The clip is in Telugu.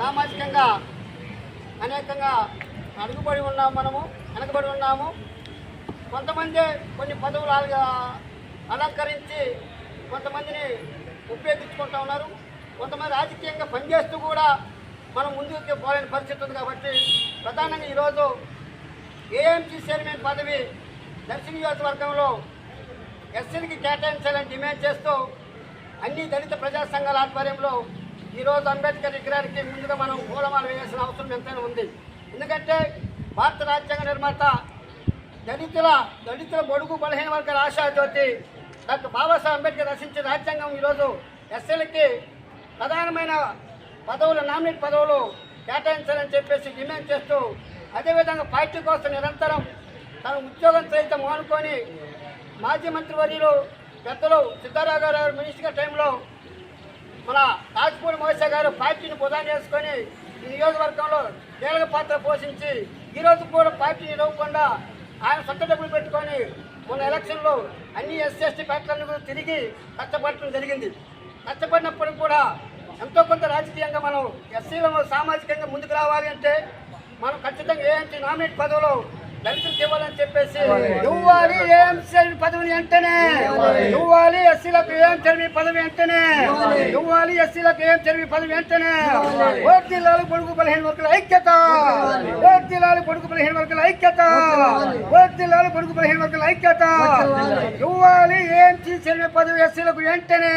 సామాజికంగా అనేకంగా అడుగుబడి ఉన్నాము మనము వెనకబడి ఉన్నాము. కొంతమంది కొన్ని పదవులు అలంకరించి కొంతమందిని ఉపయోగించుకుంటూ ఉన్నారు. కొంతమంది రాజకీయంగా పనిచేస్తూ కూడా మనం ముందుకు పోలేని పరిస్థితి ఉంది కాబట్టి ప్రధానంగా ఈరోజు ఏఎంసీ చైర్మన్ పదవి దర్శన నియోజకవర్గంలో ఎస్సీలకి కేటాయించాలని డిమాండ్ చేస్తూ అన్ని దళిత ప్రజా సంఘాల ఆధ్వర్యంలో ఈరోజు అంబేద్కర్ విగ్రహానికి ముందుగా మనం పూలమాల వేయాల్సిన అవసరం ఎంతైనా ఉంది. ఎందుకంటే భారత రాజ్యాంగ నిర్మాత దళితుల దళితుల బడుగు బలహీన వర్గాల ఆశాజ్యోతి డాక్టర్ బాబాసాహెబ్ అంబేద్కర్ రచించిన రాజ్యాంగం ఈరోజు ఎస్సీలకి ప్రధానమైన పదవులు నామినేట్ పదవులు కేటాయించాలని చెప్పేసి డిమాండ్ చేస్తూ అదేవిధంగా పార్టీ కోసం నిరంతరం తన ఉద్యోగం సైతం మానుకొని మాజీ మంత్రివర్యులు పెద్దలు సిద్ధారావు గారు మినిస్టర్ టైంలో మన తాజ్పూర్ మోసా గారు పార్టీని ప్రధానం చేసుకొని ఈ నియోజకవర్గంలో కీలక పాత్ర పోషించి ఈరోజు కూడా పార్టీని ఇవ్వకుండా ఆయన సొంత డబ్బులు పెట్టుకొని మొన్న ఎలక్షన్లో అన్ని ఎస్సీ ఎస్టీ పార్టీలను కూడా తిరిగి కష్టపడటం జరిగింది. కష్టపడినప్పుడు కూడా ఎంతో కొంత రాజకీయంగా మనం ఎస్సీలను సామాజికంగా ముందుకు రావాలి అంటే మనం ఖచ్చితంగా ఏంటి నామినేట్ పదవులు దళితులకు ఇవ్వాలని చెప్పేసి ఇవ్వాలి ఏఎంసీ పదవిని వెంటనే. ఇవ్వాలి. ఎస్సీలకు ఏం చదివి పదవి వెంటనే. ఇవ్వాలి. ఎస్సీలకు ఏం చదివి పదవి వెంటనే. ఓట్ జిల్లాలు పొడుగు బలహీన వర్గాల ఐక్యత. ఓట్ జిల్లాలు పొడుగు బలహీన వర్గాల ఐక్యత. ఓట్ జిల్లాలు పొడుగు బలహీన వర్గాల ఐక్యత. ఇవ్వాలి ఏం చదివి పదవి ఎస్సీలకు వెంటనే.